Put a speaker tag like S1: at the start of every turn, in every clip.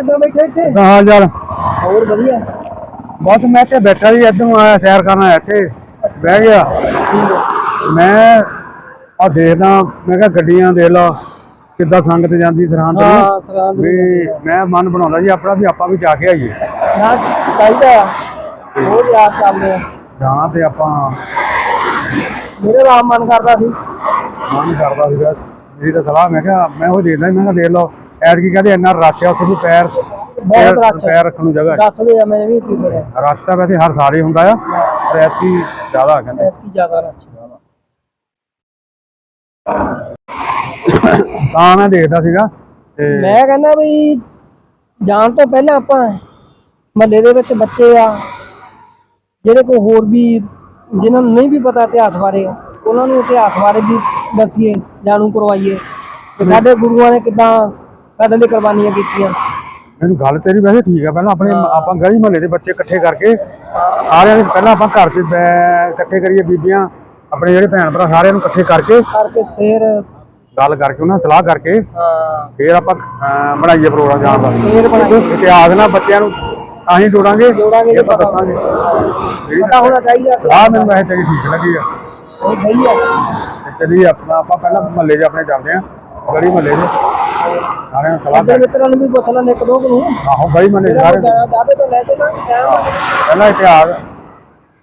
S1: ਕਿੱਦਾਂ ਬੈਠੇ ਇੱਥੇ?
S2: ਤਾਂ ਹਾਲ ਚਾਲ
S1: ਹੋਰ ਵਧੀਆ।
S2: ਬਸ ਮੈਂ ਇੱਥੇ ਬੈਠਾ ਸੀ ਇੱਧਰੋਂ ਆਇਆ ਸੈਰ ਕਰਨ ਆਇਆ ਇੱਥੇ। ਬਹਿ ਗਿਆ। ਮੈਂ ਆ ਦੇਖਦਾ ਮੈਂ ਕਿਹਾ ਗੱਡੀਆਂ ਦੇਖ ਲਾ ਕਿੱਦਾਂ ਸੰਗਤ ਜਾਂਦੀ ਸਰਹੰਦ ਨੂੰ। ਵੀ ਮੈਂ ਮਨ ਬਣਾਉਂਦਾ ਜੀ ਆਪਣਾ ਵੀ ਆਪਾਂ ਵੀ ਜਾ ਕੇ ਆਈਏ।
S1: ਨਾ ਚਾਹੀਦਾ ਆ। ਹੋਰ ਯਾਦ ਚੱਲਦੇ ਆ
S2: ਜਾਣਾ ਤੇ ਆਪਾਂ
S1: ਮੇਰੇ ਰਾਮ ਮਨ ਕਰਦਾ ਸੀ।
S2: ਮਨ ਕਰਦਾ ਸੀਗਾ। ਮੇਰੀ ਤਾਂ ਸਲਾਹ ਮੈਂ ਕਿਹਾ ਮੈਂ ਉਹ ਦੇਖਦਾ ਮੈਂ ਕਿਹਾ ਦੇਖ ਲਓ। ਐਡ ਕੀ ਕਹਿੰਦੇ ਇੰਨਾ ਰਸ਼ ਆ ਉੱਥੇ ਵੀ ਪੈਰ
S1: ਬਹੁਤ ਰਸ਼।
S2: ਪੈਰ ਰੱਖਣ ਨੂੰ ਜਗ੍ਹਾ
S1: ਦੱਸਦੇ ਆ ਮੈंने ਵੀ ਕੀ ਕਰਿਆ?
S2: ਰਸ਼ ਤਾਂ ਵੈਸੇ ਹਰ ਸਾਰੇ ਹੁੰਦਾ ਆ ਪਰ ਐਤਕੀ ਜ਼ਿਆਦਾ ਆ ਕਹਿੰਦੇ।
S1: ਐਤਕੀ ਜ਼ਿਆਦਾ ਰੱਛ
S2: ਤਾਂ ਮੈਂ ਦੇਖਦਾ ਸੀਗਾ ਤੇ
S1: ਮੈਂ ਕਹਿੰਦਾ ਵੀ ਜਾਣ ਤੋਂ ਪਹਿਲਾਂ ਆਪਾਂ ਮਹੱਲੇ ਦੇ ਵਿੱਚ ਬੱਚੇ ਆ ਜਿਹੜੇ ਕੋਈ ਹੋਰ ਵੀ ਜਿਨ੍ਹਾਂ ਨੂੰ ਨਹੀਂ ਵੀ ਪਤਾ ਇਤਿਹਾਸ ਬਾਰੇ ਉਹਨਾਂ ਨੂੰ ਇਤਿਹਾਸ ਬਾਰੇ ਵੀ ਦੱਸੀਏ ਜਾਣੂ ਕਰਵਾਈਏ। ਸਾਡੇ ਗੁਰੂਆਂ ਨੇ ਕਿਦਾਂ ਸਾਡੇ ਲਈ ਕੁਰਬਾਨੀਆਂ ਕੀਤੀਆਂ।
S2: ਮੈਨੂੰ ਗੱਲ ਤੇਰੀ ਵੈਸੇ ਠੀਕ ਆ ਪਹਿਲਾਂ ਆਪਣੇ ਆਪਾਂ ਗਲੀ ਮਹੱਲੇ ਦੇ ਬੱਚੇ ਇਕੱਠੇ ਕਰਕੇ ਸਾਰਿਆਂ ਦੇ ਪਹਿਲਾਂ ਆਪਾਂ ਘਰ 'ਚ ਇਕੱਠੇ ਕਰੀਏ ਬੀਬੀਆਂ ਆਪਣੇ ਜਿਹੜੇ ਭੈਣ ਭਰਾ ਸਾਰਿਆਂ ਨੂੰ ਇਕੱਠੇ ਕਰਕੇ
S1: ਕਰਕੇ ਫਿਰ
S2: ਗੱਲ ਕਰਕੇ ਉਹਨਾਂ ਸਲਾਹ ਕਰਕੇ
S1: ਹਾਂ।
S2: ਫਿਰ ਆਪਾਂ ਬਣਾਈਏ ਪ੍ਰੋਗਰਾਮ ਜਾਣ ਦਾ
S1: ਫਿਰ ਬਣਾਈਏ।
S2: ਇਤਿਹਾਸ ਨਾਲ ਬੱਚਿਆਂ ਨੂੰ ਤਾਂ ਹੀ ਜੋੜਾਂਗੇ
S1: ਜੋੜਾਂਗੇ ਤੇ
S2: ਦੱਸਾਂਗੇ।
S1: ਪਤਾ ਹੋਣਾ ਚਾਹੀਦਾ।
S2: ਆਹ ਮੈਨੂੰ ਵੈਸੇ ਤੇਰੀ ਠੀਕ ਲੱਗੀ ਆ।
S1: ਸਹੀ ਆ।
S2: ਚਲੀਏ ਆਪਣਾ ਆਪਾਂ ਪਹਿਲਾਂ ਮਹੱਲੇ 'ਚ ਆਪਣੇ ਚੱਲਦੇ ਆਂ। ਗਲੀ ਮਹੱਲੇ 'ਚ ਸਾਰਿਆਂ ਨੂੰ ਸਲਾਹ ਕਰ
S1: ਮਿੱਤਰਾਂ ਨੂੰ ਵੀ ਪੁੱਛ ਲੈਂਦੇ ਇੱਕ ਦੋ ਕੁ ਨੂੰ।
S2: ਆਹੋ ਗਲੀ ਮਹੱਲੇ
S1: ਜਿਹੜਾ
S2: ਸਾਰੇ
S1: ਚਾਹਵੇ ਤਾਂ ਲੈ ਕੇ ਨਾ ਜਾਵਾਂਗੇ
S2: ਪਹਿਲਾਂ ਇਤਿਹਾਸ।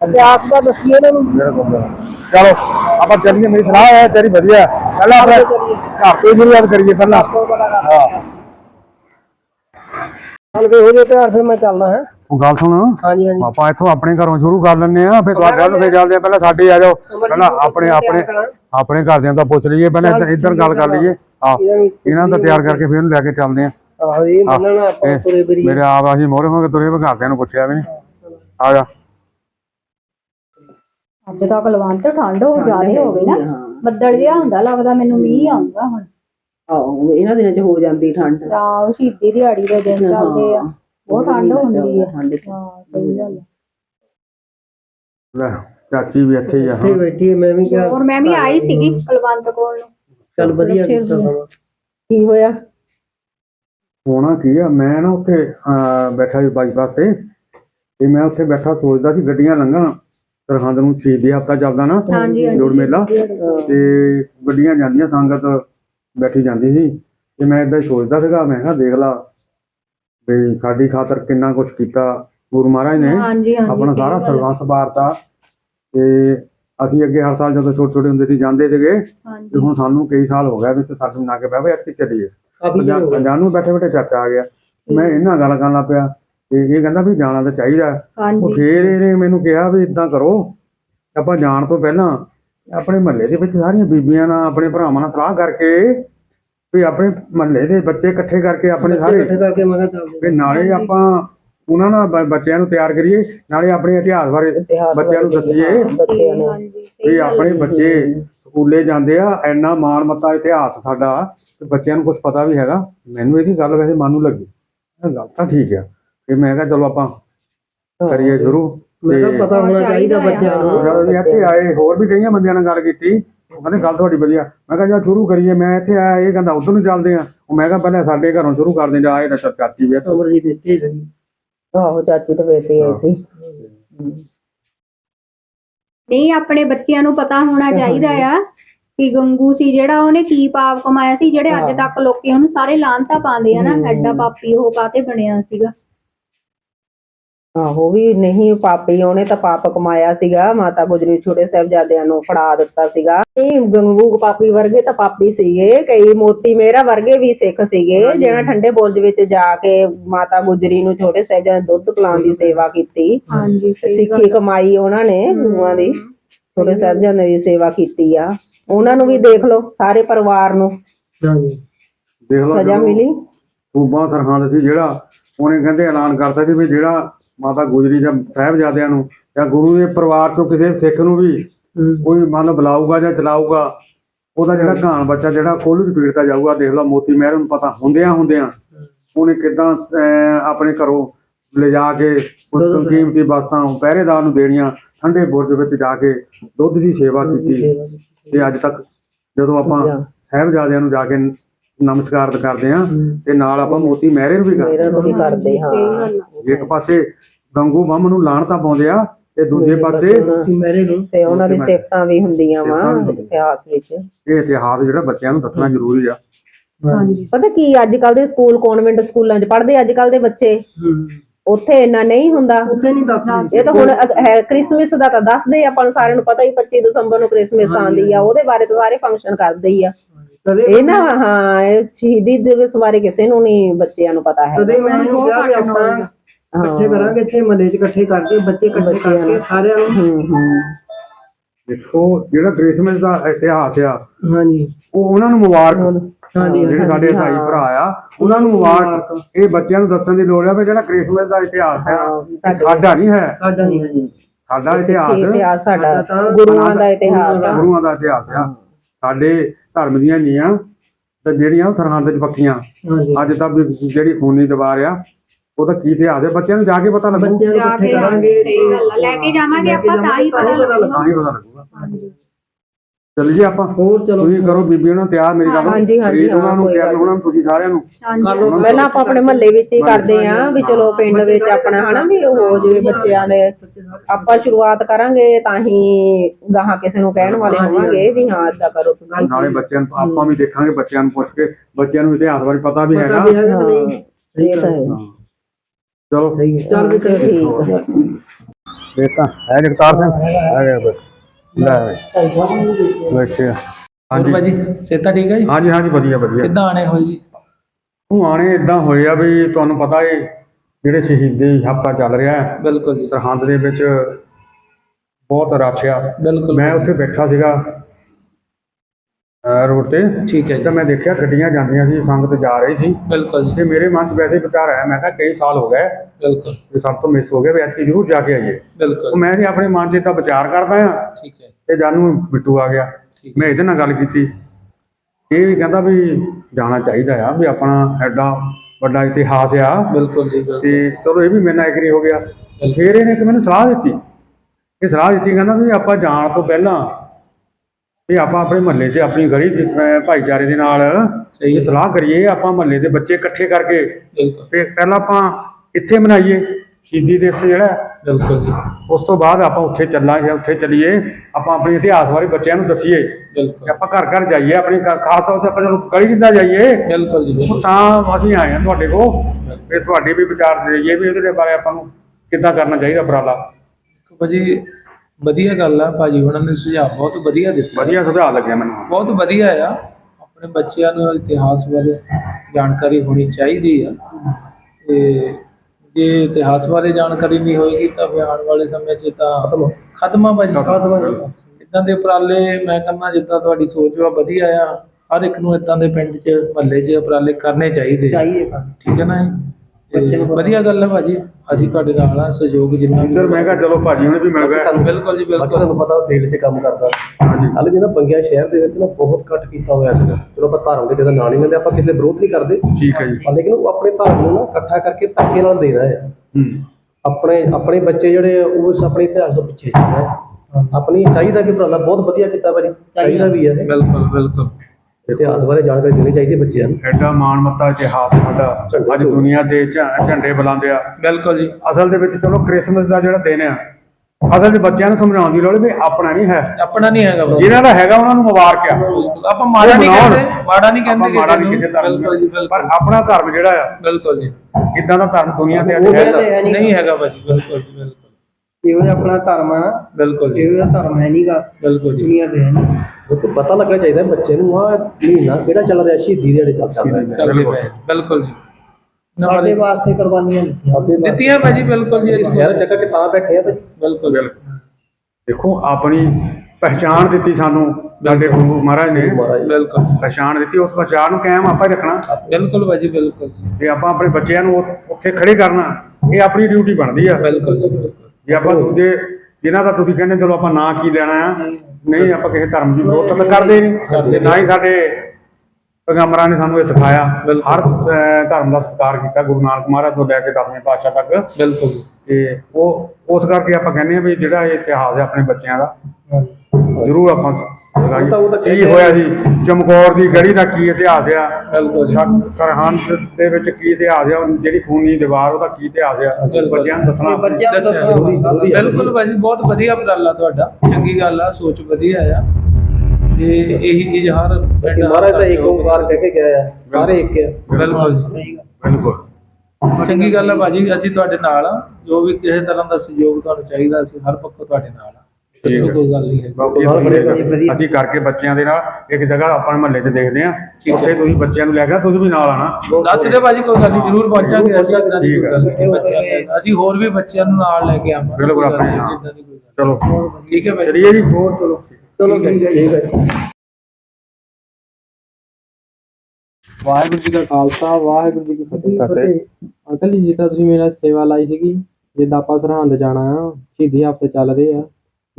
S1: ਇਤਿਹਾਸ ਦਾ ਦੱਸੀਏ ਇਹਨਾਂ ਨੂੰ।
S2: ਚਲੋ ਆਪਾਂ ਚੱਲੀਏ ਮੇਰੀ ਸਲਾਹ ਹੈ ਤੇਰੀ ਵਧੀਆ। ਪਹਿਲਾਂ ਆਪਣੇ। ਘਰ ਤੋਂ ਸ਼ੁਰੂਆਤ ਕਰੀਏ ਪਹਿਲਾਂ। ਹਾਂ।
S1: ਚੱਲ ਵੀ ਹੋ ਜੇ ਤਿਆਰ ਫਿਰ ਮੈਂ ਚੱਲਦਾ ਹਾਂ।
S2: ਉਹ ਗੱਲ ਸੁਣ।
S1: ਹਾਂਜੀ ਹਾਂਜੀ।
S2: ਆਪਾਂ ਇੱਥੋਂ ਆਪਣੇ ਘਰੋਂ ਸ਼ੁਰੂ ਕਰ ਲੈਂਦੇ ਆ ਫਿਰ ਤੁਹਾਡੇ ਵੱਲ ਫੇਰ ਚੱਲਦੇ ਆ ਪਹਿਲਾਂ ਸਾਡੇ ਆ ਜਾਓ। ਪਹਿਲਾਂ ਆਪਣੇ ਆਪਣੇ ਆਪਣੇ ਘਰਦਿਆਂ ਤੋਂ ਪੁੱਛ ਲਈਏ ਪਹਿਲਾਂ ਇੱਧਰ ਗੱਲ ਕਰ ਲਈਏ। ਆ ਇਹਨਾਂ ਦਾ ਤਿਆਰ ਕਰਕੇ ਫਿਰ ਉਹਨੂੰ ਲੈ ਕੇ ਚੱਲਦੇ ਆ।
S1: ਆਹੋ ਇਹ ਮੰਨਣਾ ਆਪਾਂ ਤੁਰੇ ਫਿਰੀ
S2: ਮੇਰੇ ਆਪ ਅਸੀਂ ਮੋਰੇ ਹੋ ਕੇ ਤੁਰੇ ਘਰਦਿਆਂ ਨੂੰ ਪੁੱਛਿਆ ਵੀ ਨਹੀਂ। ਆ ਜਾ।
S3: ਅੱਜ ਤਾਂ ਕਲਵੰਤ ਠੰਡ ਹੋ ਜ਼ਿਆਦੇ ਹੋ ਗਈ ਨਾ। ਬੱਦਲ ਜਿਹਾ ਹੁੰਦਾ ਲੱਗਦਾ ਮੈਨੂੰ ਮੀਂਹ ਆਉਂਦਾ ਹੁਣ।
S4: ਆਹੋ ਇਹਨਾਂ ਦਿਨਾਂ ਚ ਹੋ ਜਾਂਦੀ ਠੰਡ।
S3: ਤਾਂ ਸ਼ਹੀਦੀ ਦਿਹਾੜੀ ਦੇ ਦਿਨ ਚੱਲਦੇ ਆ। ਬਹੁਤ ਠੰਡ ਹੁੰਦੀ ਆ।
S4: ਠੰਡ।
S3: ਹਾਂ ਸਹੀ ਗੱਲ ਆ।
S2: ਲੈ ਚਾਚੀ ਵੀ ਇੱਥੇ ਹੀ ਆ
S1: ਇੱਥੇ ਬੈਠੀ ਮੈਂ ਵੀ ਕਿਹਾ
S3: ਹੋਰ ਮੈਂ ਵੀ ਆਈ ਸੀਗੀ ਕਲਵੰਤ ਕੋਲ ਨੂੰ
S1: ਚੱਲ ਵਧੀਆ ਕੀਤਾ
S4: ਕੀ ਹੋਇਆ?
S2: ਹੋਣਾ ਕੀ ਆ? ਮੈਂ ਨਾ ਉੱਥੇ ਅਹ, ਬੈਠਾ ਸੀ ਬਾਈਪਾਸ ਤੇ। ਤੇ ਮੈਂ ਉੱਥੇ ਬੈਠਾ ਸੋਚਦਾ ਸੀ ਗੱਡੀਆਂ ਲੰਘਣ। ਸਰਹੰਦ ਨੂੰ ਸ਼ਹੀਦੀ ਹਫਤਾ ਚੱਲਦਾ ਨਾ
S3: ਹਾਂਜੀ, ਹਾਂਜੀ।
S2: ਜੋੜ ਮੇਲਾ। ਤੇ ਗੱਡੀਆਂ ਜਾਂਦੀਆਂ ਸੰਗਤ ਬੈਠੀ ਜਾਂਦੀ ਸੀ। ਤੇ ਮੈਂ ਇਦਾਂ ਸੋਚਦਾ ਸੀਗਾ ਮੈਂ ਕਿਹਾ ਦੇਖ ਲਾ ਵੀ ਸਾਡੀ ਖਾਤਰ ਕਿੰਨਾ ਕੁਝ ਕੀਤਾ। ਗੁਰੂ ਮਹਾਰਾਜ ਨੇ
S3: ਹਾਂਜੀ ਹਾਂਜੀ
S2: ਆਪਣਾ
S3: ਸਹੀ
S2: ਸਾਰਾ
S3: ਗੱਲ ਆ।
S2: ਵਾਰਤਾ ਤੇ ਅਸੀਂ ਅੱਗੇ ਹਰ ਸਾਲ ਜਦੋਂ ਛੋਟੇ ਛੋਟੇ ਹੁੰਦੇ ਸੀ ਜਾਂਦੇ ਸੀਗੇ ਤੇ ਹੁਣ ਸਾਨੂੰ ਕਈ ਸਾਲ ਹੋ ਗਏ ਵੀ ਸਾਡੇ ਨਾ ਕੇ ਬਹਿ ਇੱਥੇ ਚੱਲੀਏ।
S1: ਗਏ
S2: ਜਾਨੂੰ ਬੈਠੇ ਬੈਠੇ ਚਾਚਾ ਆ ਗਿਆ। ਮੈਂ ਇਹਨਾਂ ਗੱਲ ਕਰਨ ਲੱਗ ਪਿਆ ਤੇ ਇਹ ਕਹਿੰਦਾ ਵੀ ਜਾਣਾ ਤਾਂ ਚਾਹੀਦਾ। ਉਹ ਫੇਰ ਇਹਨੇ ਮੈਨੂੰ ਕਿਹਾ ਵੀ ਇਦਾਂ ਕਰੋ ਆਪਾਂ ਜਾਣ ਤੋਂ ਪਹਿਲਾਂ ਆਪਣੇ ਮਹੱਲੇ ਦੇ ਵਿੱਚ ਸਾਰੀਆਂ ਬੀਬੀਆਂ ਨਾਲ ਆਪਣੇ ਭਰਾਵਾਂ ਨਾਲ ਸਲਾਹ ਕਰਕੇ ਵੀ ਆਪਣੇ ਮਹੱਲੇ ਦੇ ਬੱਚੇ ਇਕੱਠੇ ਕਰਕੇ ਆਪਣੇ ਸਾਰੇ
S1: ਇਕੱਠੇ ਕਰਕੇ ਮੈਂ ਕਿਹਾ
S2: ਨਾਲੇ ਆਪਾਂ ਉਹਨਾਂ ਨਾਲ ਬ- ਬੱਚਿਆਂ ਨੂੰ ਤਿਆਰ ਕਰੀਏ ਨਾਲੇ ਆਪਣੇ ਇਤਿਹਾਸ ਬਾਰੇ
S1: ਇਤਿਹਾਸ
S2: ਬੱਚਿਆਂ ਨੂੰ ਦੱਸੀਏ
S1: ਬੱਚਿਆਂ ਨੂੰ।
S3: ਹਾਂਜੀ ਸਹੀ
S2: ਵੀ ਆਪਣੇ। ਬੱਚੇ ਸਕੂਲੇ ਜਾਂਦੇ ਆ ਇੰਨਾ ਮਾਣ ਮੱਤਾ ਇਤਿਹਾਸ ਸਾਡਾ ਤੇ ਬੱਚਿਆਂ ਨੂੰ ਕੁਝ ਪਤਾ ਵੀ ਹੈਗਾ। ਮੈਨੂੰ ਇਹਦੀ ਗੱਲ ਵੈਸੇ ਮਨ ਨੂੰ ਲੱਗੀ। ਇਹ ਗੱਲ ਤਾਂ ਠੀਕ ਆ। ਤੇ ਮੈਂ ਕਿਹਾ ਚਲੋ ਆਪਾਂ ਕਰੀਏ ਸ਼ੁਰੂ।
S1: ਮੈਂ
S2: ਤੇ
S1: ਕਿਹਾ ਪਤਾ ਹੋਣਾ ਚਾਹੀਦਾ ਬੱਚਿਆਂ ਨੂੰ।
S2: ਜਦੋਂ ਇੱਥੇ ਆਏ ਹੋਰ ਵੀ ਕਈਆਂ ਬੰਦਿਆਂ ਨਾਲ ਗੱਲ ਕੀਤੀ। ਉਹ ਕਹਿੰਦੇ ਗੱਲ ਤੁਹਾਡੀ ਵਧੀਆ। ਮੈਂ ਕਿਹਾ ਜਾਂ ਸ਼ੁਰੂ ਕਰੀਏ। ਮੈਂ ਇੱਥੇ ਆਇਆ ਇਹ ਕਹਿੰਦਾ ਉਧਰ ਨੂੰ ਚੱਲਦੇ ਆ। ਉਹ ਮੈਂ ਕਿਹਾ ਪਹਿਲਾਂ ਸਾਡੇ ਘਰੋਂ ਸ਼ੁਰੂ ਕਰਦੇ ਜਾ ਇਹ ਤਾਂ ਚਾਚੀ ਵੀ ਆ।
S1: ਅਮਰਜੀਤ ਇੱਥੇ ਸੀ।
S4: ਆਹੋ ਚਾਚੀ ਤਾਂ ਵੈਸੇ ਹੀ ਆਈ ਸੀ।
S3: ਨਹੀਂ ਆਪਣੇ ਬੱਚਿਆਂ ਨੂੰ ਪਤਾ ਹੋਣਾ ਚਾਹੀਦਾ ਆ ਕਿ ਗੰਗੂ ਸੀ ਜਿਹੜਾ ਉਹਨੇ ਕੀ ਪਾਪ ਕਮਾਇਆ ਸੀ ਜਿਹੜੇ ਅੱਜ ਤੱਕ ਲੋਕੀ ਉਹਨੂੰ ਸਾਰੇ ਲਾਂਤਾ ਪਾਉਂਦੇ ਆ ਨਾ ਐਡਾ ਪਾਪੀ ਉਹ ਕਾਤੇ ਬਣਿਆ ਸੀਗਾ।
S4: ਆਹੋ ਵੀ ਨਹੀਂ ਪਾਪੀ ਉਹਨੇ ਤਾਂ ਪਾਪ ਕਮਾਇਆ ਸੀਗਾ ਮਾਤਾ ਗੁਜਰੀ ਛੋਟੇ ਸਾਹਿਬਜ਼ਾਦਿਆਂ ਨੂੰ ਫੜਾ ਦਿੱਤਾ ਸੀਗਾ। ਇਹ ਗੰਗੂ ਪਾਪੀ ਵਰਗੇ ਤਾਂ ਪਾਪੀ ਸੀਗੇ ਕਈ ਮੋਤੀ ਮੇਰਾ ਵਰਗੇ ਵੀ ਸਿੱਖ ਸੀਗੇ ਜਿਹੜਾ ਠੰਡੇ ਬੁਰਜ ਵਿੱਚ ਜਾ ਕੇ ਮਾਤਾ ਗੁਜਰੀ ਨੂੰ ਛੋਟੇ ਸਾਹਿਬਜ਼ਾਦੇ ਨੂੰ ਦੁੱਧ ਪਿਲਾਉਣ ਦੀ ਸੇਵਾ ਕੀਤੀ।
S3: ਹਾਂਜੀ
S4: ਸਿੱਖੀ ਕਮਾਈ ਉਹਨਾਂ ਨੇ ਗੁਰੂਆਂ ਦੀ ਛੋਟੇ ਸਾਹਿਬਜ਼ਾਦੇ ਦੀ ਸੇਵਾ ਕੀਤੀ ਆ। ਉਹਨਾਂ ਨੂੰ ਵੀ ਦੇਖ ਲਓ ਸਾਰੇ ਪਰਿਵਾਰ ਨੂੰ।
S1: ਹਾਂਜੀ।
S2: ਦੇਖ ਲਓ
S4: ਸਜ਼ਾ ਮਿਲੀ।
S2: ਸੂਬਾ ਸਰਹੰਦ ਸੀ ਜਿਹੜਾ ਉਹਨੇ ਕਹਿੰਦੇ ਐਲਾਨ ਕਰਤਾ ਸੀ ਵੀ ਜਿਹੜਾ ਮਾਤਾ ਗੁਜਰੀ ਜਾਂ ਸਾਹਿਬਜ਼ਾਦਿਆਂ ਨੂੰ ਜਾਂ ਗੁਰੂ ਦੇ ਪਰਿਵਾਰ ਚੋਂ ਕਿਸੇ ਸਿੱਖ ਨੂੰ ਵੀ ਕੋਈ ਮੰਨ ਬੁਲਾਊਗਾ ਜਾਂ ਚਲਾਊਗਾ ਉਹਦਾ ਜਿਹੜਾ ਘਾਣ ਬੱਚਾ ਜਿਹੜਾ ਕੋਲੂ ਚ ਪੀੜਤਾ ਜਾਊਗਾ ਦੇਖ ਲਓ ਮੋਤੀ ਮਹਿਰ ਨੂੰ ਪਤਾ ਹੁੰਦਿਆਂ ਹੁੰਦਿਆਂ ਉਹਨੇ ਕਿਦਾਂ ਆਪਣੇ ਘਰੋਂ ਲਿਜਾ ਕੇ ਉਸ ਕੀਮਤੀ ਵਸਤਾਂ ਪਹਿਰੇਦਾਰ ਨੂੰ ਦੇਣੀਆਂ ਠੰਡੇ ਬੁਰਜ ਵਿੱਚ ਜਾ ਕੇ ਦੁੱਧ ਦੀ ਸੇਵਾ ਕੀਤੀ। ਤੇ ਅੱਜ ਤੱਕ ਜਦੋਂ ਆਪਾਂ ਸਾਹਿਬਜ਼ਾਦਿਆਂ ਨੂੰ ਜਾ ਕੇ ਨਮਸਕਾਰ ਕਰਦੇ ਆ ਤੇ ਨਾਲ ਆਪਾਂ ਮੋਤੀ ਮਹਿਰੇ ਨੂੰ ਵੀ ਕਰਦੇ
S4: ਨੂੰ ਵੀ ਕਰਦੇ ਹਾਂ।
S2: ਆ। ਇੱਕ ਪਾਸੇ ਗੰਗੂ ਬੰਮ ਨੂੰ ਲਾਣਤਾ ਪਾਉਂਦੇ ਆ ਤੇ ਦੂਜੇ ਪਾਸੇ
S1: ਮੇਰੇ ਨੂੰ।
S4: ਤੇ ਉਹਨਾਂ ਦੀ ਸਿਫਤਾਂ ਵੀ ਹੁੰਦੀਆਂ ਵਾ
S2: ਸਿਫਤਾਂ ਵੀ ਹੁੰਦੀਆਂ।
S4: ਇਤਿਹਾਸ ਵਿੱਚ।
S2: ਇਹ ਇਤਿਹਾਸ ਜਿਹੜਾ ਬੱਚਿਆਂ ਨੂੰ ਦੱਸਣਾ ਜ਼ਰੂਰੀ ਆ।
S1: ਹਾਂਜੀ।
S4: ਪਤਾ ਕੀ ਅੱਜ ਕੱਲ ਦੇ ਸਕੂਲ ਕਨਵੈਂਟ ਸਕੂਲਾਂ 'ਚ ਪੜ੍ਹਦੇ ਅੱਜ ਕੱਲ ਦੇ ਬੱਚੇ? ਉੱਥੇ ਇੰਨਾ ਨਹੀਂ ਹੁੰਦਾ।
S1: ਉੱਥੇ ਨਹੀਂ ਦੱਸਦੇ।
S4: ਇਹ ਤਾਂ ਹੁਣ ਅਗ- ਹੈ ਕ੍ਰਿਸਮਸ ਦਾ ਤਾਂ ਦੱਸਦੇ ਆ, ਆਪਾਂ ਨੂੰ ਸਾਰਿਆਂ ਨੂੰ ਪਤਾ ਹੀ 25 ਦਸੰਬਰ ਨੂੰ ਕ੍ਰਿਸਮਸ ਆਉਂਦੀ ਆ ਉਹਦੇ ਬਾਰੇ ਤਾਂ ਸਾਰੇ ਫੰਕਸ਼ਨ ਕਰਦੇ ਹੀ ਆ।
S1: ਕਦੇ
S4: ਇਹ ਨਾ ਹਾਂ ਇਹ ਸ਼ਹੀਦੀ ਦਿਵਸ ਬਾਰੇ ਕਿਸੇ ਨੂੰ ਨਹੀਂ ਬੱਚਿਆਂ ਨੂੰ ਪਤਾ ਹੈ
S1: ਕਦੇ ਮੈਂ ਇਹਨੂੰ ਕਿਹਾ ਵੀ ਆਪਾਂ ਇਕੱਠੇ ਕਰਾਂਗੇ ਇੱਥੇ ਮਹੱਲੇ 'ਚ ਇਕੱਠੇ ਕਰਕੇ ਬੱਚੇ ਇਕੱਠੇ ਕਰਕੇ ਸਾਰਿਆਂ ਨੂੰ।
S4: ਹੂੰ ਹੂੰ।
S2: ਦੇਖੋ ਜਿਹੜਾ ਕ੍ਰਿਸਮਸ ਦਾ ਇਤਿਹਾਸ ਆ
S1: ਹਾਂਜੀ।
S2: ਉਹ ਉਹਨਾਂ ਨੂੰ ਮੁਬਾਰਕ।
S1: ਹਾਂਜੀ
S2: ਜਿਹੜੇ ਸਾਡੇ ਭਾਈ ਭਰਾ ਆ ਉਹਨਾਂ ਨੂੰ ਮੁਬਾਰਕ। ਇਹ ਬੱਚਿਆਂ ਨੂੰ ਦੱਸਣ ਦੀ ਲੋੜ ਆ ਵੀ ਜਿਹੜਾ ਕ੍ਰਿਸਮਸ ਦਾ ਇਤਿਹਾਸ ਆ ਸਾਡਾ ਨਹੀਂ ਹੈ।
S1: ਸਾਡਾ ਨਹੀਂ ਹੈ ਜੀ।
S2: ਸਾਡਾ ਇਤਿਹਾਸ।
S4: ਇਤਿਹਾਸ ਸਾਡਾ ਗੁਰੂਆਂ ਦਾ ਇਤਿਹਾਸ ਆ।
S2: ਗੁਰੂਆਂ ਦਾ ਇਤਿਹਾਸ ਆ। ਸਾਡੇ ਧਰਮ ਦੀਆਂ ਨੀਆਂ ਤੇ ਜਿਹੜੀਆਂ ਉਹ ਸਰਹੰਦ ਚ ਪੱਕੀਆਂ।
S1: ਹਾਂਜੀ।
S2: ਅੱਜ ਤੱਕ ਵੀ ਜਿਹੜੀ ਖੂਨੀ ਦੀਵਾਰ ਆ ਉਹਦਾ ਕੀ ਇਤਿਹਾਸ ਹੈ ਬੱਚਿਆਂ ਨੂੰ ਜਾ ਕੇ ਪਤਾ ਲੱਗੂ।
S1: ਬੱਚਿਆਂ ਨੂੰ
S3: ਜਾ
S1: ਇਕੱਠੇ
S3: ਕੇ
S1: ਕਰਾਂਗੇ।
S3: ਸਹੀ ਗੱਲ ਆ। ਲੈ ਕੇ ਜਾਵਾਂਗੇ ਆਪਾਂ ਤਾਂ ਹੀ ਪਤਾ ਲੱਗੂਗਾ।
S2: ਤਾਂ ਹੀ ਪਤਾ ਲੱਗੂਗਾ। ਚੱਲੀਏ ਆਪਾਂ
S1: ਹੋਰ ਚਲੋ।
S2: ਤੁਸੀਂ ਕਰੋ ਬੀਬੀ ਉਹਨਾਂ ਨੂੰ ਤਿਆਰ ਮੇਰੀ ਗੱਲ
S4: ਹਾਂਜੀ, ਹਾਂਜੀ,
S2: ਪ੍ਰੀਤ ਉਹਨਾਂ
S4: ਹਾਂ,
S2: ਨੂੰ
S4: ਕੋਈ
S2: ਤਿਆਰ
S4: ਗੱਲ
S2: ਉਹਨਾਂ ਨੂੰ ਤੁਸੀਂ ਸਾਰਿਆਂ ਨੂੰ।
S3: ਹਾਂਜੀ
S4: ਪਹਿਲਾਂ ਆਪਾਂ ਆਪਣੇ ਮਹੱਲੇ ਵਿੱਚ ਹੀ ਕਰਦੇ ਆ ਵੀ ਚਲੋ ਪਿੰਡ ਵਿੱਚ ਆਪਣਾ ਹਨਾ ਵੀ ਹੋ ਜਾਵੇ ਬੱਚਿਆਂ ਦੇ ਆਪਾਂ ਸ਼ੁਰੂਆਤ ਕਰਾਂਗੇ ਤਾਂ ਹੀ ਗਾਹਾਂ ਕਿਸੇ ਨੂੰ ਕਹਿਣ ਵਾਲੇ ਹੋਵਾਂਗੇ ਵੀ ਹਾਂ ਏਦਾਂ ਕਰੋ ਤੁਸੀਂ।
S2: ਨਾਲੇ ਬੱਚਿਆਂ ਨੂੰ ਆਪਾਂ ਵੀ ਦੇਖਾਂਗੇ ਬੱਚਿਆਂ ਨੂੰ ਪੁੱਛ ਕੇ ਬੱਚਿਆਂ ਨੂੰ ਇਤਿਹਾਸ ਬਾਰੇ ਪਤਾ ਵੀ ਹੈਗਾ।
S1: ਪਤਾ ਵੀ ਹੈਗਾ ਕਿ ਨਹੀਂ?
S4: ਇਹ ਤਾਂ ਹੈ।
S2: ਹਾਂ। ਚਲੋ।
S1: ਚੱਲ ਵੀ।
S4: ਠੀਕ ਆ।
S2: ਇਹ ਤਾਂ ਹੈ ਜਗਤਾਰ ਸਿੰਘ। ਆ ਗਿਆ ਬਸ। ਲੈ ਬੈਠੇ ਆ।
S5: ਹੋਰ
S2: ਹਾਂਜੀ।
S5: ਭਾਜੀ ਸੇਤਾ ਠੀਕ ਹੈ ਜੀ?
S2: ਹਾਂਜੀ ਹਾਂਜੀ ਵਧੀਆ ਵਧੀਆ।
S5: ਕਿੱਦਾਂ ਆਣੇ ਹੋਏ ਜੀ?
S2: ਉਹ ਆਣੇ ਇਦਾਂ ਹੋਏ ਆ ਵੀ ਤੁਹਾਨੂੰ ਪਤਾ ਏ ਜਿਹੜੇ ਸ਼ਹੀਦੀ ਹਫ਼ਤਾ ਚੱਲ ਰਿਹਾ ਹੈ
S5: ਬਿਲਕੁਲ ਜੀ।
S2: ਸਰਹੰਦ ਦੇ ਵਿੱਚ ਬਹੁਤ ਰਸ਼ ਆ।
S5: ਬਿਲਕੁਲ।
S2: ਮੈਂ ਉੱਥੇ ਬੈਠਾ ਸੀਗਾ ਅਹ ਰੋਡ ਤੇ।
S5: ਠੀਕ ਹੈ
S2: ਤਾਂ ਮੈਂ ਦੇਖਿਆ ਗੱਡੀਆਂ ਜਾਂਦੀਆਂ ਸੀ ਸੰਗਤ ਜਾ ਰਹੀ ਸੀ।
S5: ਬਿਲਕੁਲ ਜੀ।
S2: ਤੇ ਮੇਰੇ ਮਨ 'ਚ ਵੈਸੇ ਵਿਚਾਰ ਆਇਆ ਮੈਂ ਕਿਹਾ ਕਈ ਸਾਲ ਹੋ ਗਏ।
S5: ਬਿਲਕੁਲ।
S2: ਵੀ ਸਾਡੇ ਤੋਂ ਮਿਸ ਹੋ ਗਿਆ ਵੀ ਐਤਕੀ ਜ਼ਰੂਰ ਜਾ ਕੇ ਆਈਏ। ਉਹ
S5: ਬਿਲਕੁਲ
S2: ਮੈਂ ਜੀ ਆਪਣੇ ਮਨ 'ਚ ਤਾਂ ਵਿਚਾਰ ਕਰਦਾ ਆ
S5: ਠੀਕ ਹੈ।
S2: ਤੇ ਜਾਨੂੰ ਬਿੱਟੂ ਆ ਗਿਆ।
S5: ਠੀਕ
S2: ਮੈਂ ਇਹਦੇ ਨਾਲ ਗੱਲ ਕੀਤੀ। ਇਹ ਵੀ ਕਹਿੰਦਾ ਵੀ ਜਾਣਾ ਚਾਹੀਦਾ ਆ ਵੀ ਆਪਣਾ ਐਡਾ ਵੱਡਾ ਇਤਿਹਾਸ ਆ।
S5: ਬਿਲਕੁਲ ਜੀ ਬਿਲਕੁਲ।
S2: ਤੇ ਚਲੋ ਇਹ ਵੀ ਮੇਰੇ ਨਾਲ ਐਗਰੀ ਹੋ ਗਿਆ। ਫਿਰ ਇਹਨੇ ਇੱਕ ਮੈਨੂੰ ਸਲਾਹ ਦਿੱਤੀ। ਇਹ ਸਲਾਹ ਦਿੱਤੀ ਕਹਿੰਦਾ ਵੀ ਆਪਾਂ ਜਾਣ ਤੋਂ ਪਹਿਲਾਂ ਵੀ ਆਪਾਂ ਆਪਣੇ ਮਹੱਲੇ 'ਚ ਆਪਣੀ ਗਲੀ 'ਚ ਅਹ ਭਾਈਚਾਰੇ ਦੇ ਨਾਲ
S5: ਸਹੀ
S2: ਇਹ
S5: ਹੈ
S2: ਸਲਾਹ ਕਰੀਏ ਆਪਾਂ ਮਹੱਲੇ ਦੇ ਬੱਚੇ ਇਕੱਠੇ ਕਰਕੇ
S5: ਬਿਲਕੁਲ।
S2: ਤੇ ਪਹਿਲਾਂ ਆਪਾਂ ਇੱਥੇ ਮਨਾਈਏ ਸ਼ਹੀਦੀ ਦਿਵਸ ਜਿਹੜਾ। ਹੈ।
S5: ਬਿਲਕੁਲ ਜੀ।
S2: ਉਸ ਤੋਂ ਬਾਅਦ ਆਪਾਂ ਉੱਥੇ ਚੱਲਾਂਗੇ ਉੱਥੇ ਚੱਲੀਏ ਆਪਾਂ ਆਪਣੇ ਇਤਿਹਾਸ ਬਾਰੇ ਬੱਚਿਆਂ ਨੂੰ ਦੱਸੀਏ ਕਿ
S5: ਬਿਲਕੁਲ।
S2: ਆਪਾਂ ਘਰ ਘਰ ਜਾਈਏ ਆਪਣੀ ਘਰ- ਖਾਸ ਤੌਰ ਤੇ ਆਪਾਂ ਜਦੋਂ ਗਲੀ ਜਿੱਦਾਂ ਜਾਈਏ
S5: ਬਿਲਕੁਲ ਜੀ
S2: ਉਹ ਤਾਂ ਅਸੀਂ ਆਏ ਹਾਂ ਤੁਹਾਡੇ ਕੋਲ ਤੇ ਤੁਹਾਡੇ ਵੀ ਵਿਚਾਰ ਦੇਈਏ ਵੀ ਇਹਦੇ ਬਾਰੇ ਆਪਾਂ ਨੂੰ ਕਿੱਦਾਂ ਕਰਨਾ ਚਾਹੀਦਾ ਉਪਰਾਲਾ।
S5: ਭਾਜੀ ਵਧੀਆ ਗੱਲ ਆ ਭਾਜੀ ਉਹਨਾਂ ਨੇ ਸੁਝਾਅ ਬਹੁਤ ਵਧੀਆ ਦਿੱਤਾ।
S2: ਵਧੀਆ ਸੁਝਾਅ ਲੱਗਿਆ ਮੈਨੂੰ।
S5: ਬਹੁਤ ਵਧੀਆ ਆ। ਆਪਣੇ ਬੱਚਿਆਂ ਨੂੰ ਇਤਿਹਾਸ ਬਾਰੇ ਜਾਣਕਾਰੀ ਹੋਣੀ ਚਾਹੀਦੀ ਆ। ਤੇ ਜੇ ਇਤਿਹਾਸ ਬਾਰੇ ਜਾਣਕਾਰੀ ਨਹੀਂ ਹੋਏਗੀ ਤਾਂ ਫਿਰ ਆਉਣ ਵਾਲੇ ਸਮੇਂ 'ਚ ਤਾਂ ਖਤਮ ਆ ਭਾਜੀ। ਇਦਾਂ ਦੇ ਉਪਰਾਲੇ ਮੈਂ ਕਹਿੰਦਾ ਜਿੱਦਾਂ ਤੁਹਾਡੀ ਸੋਚ ਵਾ ਵਧੀਆ ਆ। ਹਰ ਇੱਕ ਨੂੰ ਇਦਾਂ ਦੇ ਪਿੰਡ 'ਚ ਮਹੱਲੇ 'ਚ ਉਪਰਾਲੇ ਕਰਨੇ ਚਾਹੀਦੇ
S1: ਕੰਮ
S5: ਠੀਕ ਹੈ ਨਾ ਜੀ? ਤੇ ਵਧੀਆ ਗੱਲ ਹੈ ਭਾਜੀ। ਅਸੀਂ ਤੁਹਾਡੇ ਨਾਲ ਆ ਸਹਿਯੋਗ ਜਿੰਨਾ ਵੀ
S2: ਮੈਂ ਕਿਹਾ ਚਲੋ ਭਾਜੀ ਹੁਣ ਵੀ ਮਿਲ ਗਏ।
S5: ਬਿਲਕੁਲ ਜੀ
S6: ਬਾਕੀ
S5: ਬਿਲਕੁਲ।
S6: ਤੁਹਾਨੂੰ ਪਤਾ ਫੀਲਡ 'ਚ ਕੰਮ ਕਰਦਾ। ਹਾਲੇ ਜਿਹੜਾ ਬੰਗਿਆ ਸ਼ਹਿਰ ਦੇ ਵਿੱਚ ਨਾ ਬਹੁਤ ਘੱਟ ਕੀਤਾ ਹੋਇਆ ਸੀਗਾ। ਚਲੋ ਆਪਾਂ ਧਰਮ ਦੇ ਜਿਹਦਾ ਨਾਂ ਨਹੀਂ ਲੈਂਦੇ ਆਪਾਂ ਕਿਸੇ ਦੇ ਵਿਰੋਧ ਨਹੀਂ ਕਰਦੇ।
S2: ਠੀਕ ਹੈ ਜੀ।
S6: ਪਰ ਲੇਕਿਨ ਉਹ ਆਪਣੇ ਧਰਮ ਨੂੰ ਨਾ ਇਕੱਠਾ ਕਰਕੇ ਧੱਕੇ ਨਾਲ ਦੇ ਰਿਹਾ ਹੈ
S2: ਹੂੰ।
S6: ਆਪਣੇ ਆਪਣੇ ਬੱਚੇ ਜਿਹੜੇ ਉਹ ਆਪਣੇ ਇਤਿਹਾਸ ਤੋਂ ਪਿੱਛੇ ਜਾ ਰਹੇ ਹੈ। ਆਪਣੀ ਚਾਹੀਦਾ ਕਿ ਭਰਾਲਾ ਬਹੁਤ ਵਧੀਆ ਕੀਤਾ ਭਾਜੀ। ਚਾਹੀਦਾ। ਵੀ ਹੈ
S5: ਬਿਲਕੁਲ ਬਿਲਕੁਲ।
S6: ਇਤਿਹਾਸ ਬਾਰੇ ਜਾਣਕਾਰੀ ਦੇਣੀ ਚਾਹੀਦੀ ਹੈ ਬੱਚਿਆਂ ਨੂੰ।
S2: ਐਡਾ ਮਾਣ ਮੱਤਾ ਇਤਿਹਾਸ ਸਾਡਾ ਅੱਜ ਦੁਨੀਆ ਦੇ ਝ- ਝੰਡੇ ਬੁਲਾਉਂਦੇ ਆ
S5: ਬਿਲਕੁਲ ਜੀ।
S2: ਅਸਲ ਦੇ ਵਿੱਚ ਚਲੋ ਕ੍ਰਿਸਮਸ ਦਾ ਜਿਹੜਾ ਦਿਨ ਆ ਅਸਲ 'ਚ ਬੱਚਿਆਂ ਨੂੰ ਸਮਝਾਉਣ ਦੀ ਲੋੜ ਵੀ ਆਪਣਾ ਨਹੀਂ ਹੈ।
S5: ਆਪਣਾ ਨਹੀਂ ਹੈਗਾ ਭਾਜੀ
S2: ਜਿਨ੍ਹਾਂ ਦਾ ਹੈਗਾ ਉਹਨਾਂ ਨੂੰ ਮੁਬਾਰਕ ਆ।
S5: ਆਪਾਂ ਮਾੜਾ ਨਹੀਂ
S2: ਬਣਾਉਣ।
S5: ਕਹਿੰਦੇ ਮਾੜਾ ਨਹੀਂ ਕਹਿੰਦੇ
S2: ਮਾੜਾ ਨਹੀਂ ਕਿਸੇ ਧਰਮ
S5: ਬਿਲਕੁਲ ਜੀ
S2: ਨੂੰ ਪਰ
S5: ਬਿਲਕੁਲ
S2: ਆਪਣਾ ਧਰਮ ਜਿਹੜਾ ਆ
S5: ਬਿਲਕੁਲ ਜੀ।
S2: ਇਦਾਂ ਦਾ ਧਰਮ ਦੁਨੀਆ ਤੇ ਅੱਜ
S1: ਉਹ
S2: ਹੈ
S1: ਨਹੀਂ।
S5: ਨਹੀਂ ਹੈਗਾ ਭਾਜੀ ਬਿਲਕੁਲ ਜੀ ਬਿਲਕੁਲ।
S1: ਇਹੋ ਜਿਹਾ ਆਪਣਾ ਧਰਮ ਆ ਨਾ।
S5: ਬਿਲਕੁਲ ਜੀ।
S1: ਇਹੋ ਜਿਹਾ ਧਰਮ ਹੈ ਨਹੀਂਗਾ
S5: ਬਿਲਕੁਲ ਜੀ।
S1: ਦੁਨੀਆ ਤੇ ਹੈ ਨਹੀਂ
S6: ਉਹ ਪਤਾ ਲੱਗਣਾ ਚਾਹੀਦਾ ਬੱਚੇ ਨੂੰ ਆ ਮਹੀਨਾ ਕਿਹੜਾ ਚੱਲ ਰਿਹਾ ਸ਼ਹੀਦੀ ਦਿਹਾੜੇ ਚੱਲ ਚੱਲਦਾ ਹੈ
S5: ਚੱਲਦੇ ਪਏ ਬਿਲਕੁਲ ਜੀ। ਨਾ
S1: ਸਾਡੇ ਵਾਸਤੇ ਕੁਰਬਾਨੀਆਂ ਦਿੱਤੀਆਂ।
S5: ਭਾਜੀ ਬਿਲਕੁਲ ਜੀ
S6: ਸ਼ਹਿਰ ਚੱਕਾ ਕਿ ਤਾਂ ਬੈਠੇ ਆ ਭਾਜੀ।
S5: ਬਿਲਕੁਲ।
S2: ਬਿਲਕੁਲ ਦੇਖੋ ਆਪਣੀ ਪਹਿਚਾਣ ਦਿੱਤੀ ਸਾਨੂੰ ਸਾਡੇ ਗੁਰੂ ਮਹਾਰਾਜ ਨੇ।
S6: ਮਹਾਰਾਜ।
S5: ਬਿਲਕੁਲ।
S2: ਪਹਿਚਾਣ ਦਿੱਤੀ ਉਸ ਪਹਿਚਾਣ ਨੂੰ ਕਾਇਮ ਆਪਾਂ ਹੀ ਰੱਖਣਾ।
S5: ਬਿਲਕੁਲ ਭਾਜੀ ਬਿਲਕੁਲ।
S2: ਤੇ ਆਪਾਂ ਆਪਣੇ ਬੱਚਿਆਂ ਨੂੰ ਉ- ਉੱਥੇ ਖੜੇ ਕਰਨਾ ਇਹ ਆਪਣੀ ਡਿਊਟੀ ਬਣਦੀ ਆ।
S5: ਬਿਲਕੁਲ ਜੀ ਬਿਲਕੁਲ।
S2: ਜੇ ਆਪਾਂ ਦੂਜੇ ਜਿਨ੍ਹਾਂ ਦਾ ਤੁਸੀਂ ਕਹਿੰਦੇ ਚਲੋ ਆਪਾਂ ਨਾਂ ਕੀ ਲੈਣਾ ਆ? ਨਹੀਂ ਆਪਾਂ ਕਿਸੇ ਧਰਮ ਦੀ ਵਿਰੋਧ ਤਾਂ ਕਰਦੇ ਨਹੀਂ। ਤੇ ਨਾ ਹੀ ਸਾਡੇ ਪੈਗੰਬਰਾਂ ਨੇ ਸਾਨੂੰ ਇਹ ਸਿਖਾਇਆ। ਹਰ ਧਰਮ ਦਾ ਸਤਿਕਾਰ ਕੀਤਾ ਗੁਰੂ ਨਾਨਕ ਮਹਾਰਾਜ ਤੋਂ ਲੈ ਕੇ 10ਵੇਂ ਪਾਤਸ਼ਾਹ ਤੱਕ।
S5: ਬਿਲਕੁਲ।
S2: ਤੇ ਉਹ ਉਸ ਕਰਕੇ ਆਪਾਂ ਕਹਿੰਦੇ ਆ ਵੀ ਜਿਹੜਾ ਇਹ ਇਤਿਹਾਸ ਹੈ ਆਪਣੇ ਬੱਚਿਆਂ ਦਾ ਜ਼ਰੂਰ ਆਪਾਂ
S6: ਉਹ ਤਾਂ- ਉਹ ਤਾਂ
S2: ਕੀ ਹੋਇਆ ਸੀ ਚਮਕੌਰ ਦੀ ਗੜੀ ਦਾ ਕੀ ਇਤਿਹਾਸ ਆ?
S5: ਬਿਲਕੁਲ
S2: ਸਰ- ਸਰਹੰਦ ਦੇ ਵਿੱਚ ਕੀ ਇਤਿਹਾਸ ਆ? ਜਿਹੜੀ ਖੂਨੀ ਦੀਵਾਰ ਉਹਦਾ ਕੀ ਇਤਿਹਾਸ ਆ। ਬੱਚਿਆਂ ਨੂੰ ਦੱਸਣਾ
S1: ਬੱਚਿਆਂ ਨੂੰ
S5: ਦੱਸਿਆ।
S1: ਦੱਸਣਾ
S6: ਜ਼ਰੂਰੀ- ਜ਼ਰੂਰੀ ਆ।
S5: ਬਿਲਕੁਲ ਭਾਜੀ ਬਹੁਤ ਵਧੀਆ ਉਪਰਾਲਾ ਤੁਹਾਡਾ। ਚੰਗੀ ਗੱਲ ਆ ਸੋਚ ਵਧੀਆ ਆ। ਤੇ ਇਹੀ ਚੀਜ਼ ਹਰ ਪਿੰਡ
S6: ਮਹਾਰਾਜ ਦਾ ਇੱਕ ਓੰਕਾਰ ਕਹਿ ਕੇ ਗਿਆ ਸਾਰੇ ਇੱਕ ਹੈ
S5: ਬਿਲਕੁਲ।
S2: ਬਿਲਕੁਲ।
S5: ਚੰਗੀ ਗੱਲ ਆ ਭਾਜੀ ਅਸੀਂ ਤੁਹਾਡੇ ਨਾਲ ਆ। ਜੋ ਵੀ ਕਿਸੇ ਤਰ੍ਹਾਂ ਦਾ ਸਹਿਯੋਗ ਤੁਹਾਨੂੰ ਚਾਹੀਦਾ ਅਸੀਂ ਹਰ ਪੱਖੋਂ ਤੁਹਾਡੇ ਨਾਲ ਆ। ਦੱਸੋ। ਕੋਈ ਗੱਲ ਨਹੀਂ ਹੈ।
S2: ਅਸੀਂ- ਕਰਕੇ ਬੱਚਿਆਂ ਦੇ ਨਾਲ ਇੱਕ ਜਗ੍ਹਾ ਆਪਾਂ ਮਹੱਲੇ 'ਚ ਦੇਖਦੇ ਆ
S5: ਠੀਕ ਹੈ।
S2: ਉੱਥੇ ਤੁਸੀਂ ਬੱਚਿਆਂ ਨੂੰ ਲੈ ਕੇ ਤੁਸੀਂ ਵੀ ਨਾਲ ਆਣਾ
S5: ਦੱਸ ਦਿਓ ਭਾਜੀ ਕੋਈ ਗੱਲ ਨਹੀਂ ਜ਼ਰੂਰ ਪਹੁੰਚਾਂਗੇ ਅਸੀਂ ਏਦਾਂ ਦੀ
S2: ਠੀਕ
S5: ਕੋਈ
S2: ਹੈ।
S5: ਗੱਲ ਨਹੀਂ ਬੱਚਿਆਂ ਦੇ ਅਸੀਂ ਹੋਰ ਵੀ ਬੱਚਿਆਂ ਨੂੰ ਨਾਲ ਲੈ ਕੇ ਆਵਾਂਗੇ
S2: ਬਿਲਕੁਲ
S5: ਕੋਈ ਗੱਲ
S2: ਆਪਣੇ
S5: ਨਹੀਂ,
S2: ਨਾਲ।
S5: ਏਦਾਂ ਦੀ ਕੋਈ ਗੱਲ
S2: ਚਲੋ
S5: ਨਹੀਂ। ਠੀਕ ਹੈ ਭਾਜੀ
S2: ਚਲਿਏ ਜੀ
S1: ਹੋਰ ਚਲੋ ਚਲੋ ਠੀਕ ਹੈ ਜੀ।
S6: ਠੀਕ ਹੈ
S7: ਵਾਹਿਗੁਰੂ ਜੀ ਕਾ ਖਾਲਸਾ ਵਾਹਿਗੁਰੂ ਜੀ ਕੀ ਫਤਿਹ
S2: ਫਤਿਹ।
S7: ਅੰਕਲ ਜੀ ਜਿੱਦਾਂ ਤੁਸੀਂ ਮੇਰਾ ਸੇਵਾ ਲਾਈ ਸੀਗੀ ਜਿੱਦਾਂ ਆਪਾਂ ਸਰਹੰਦ ਜਾਣਾ ਆ ਸ਼ਹੀਦੀ ਹਫ਼ਤੇ ਚੱਲ ਰਹੇ ਆ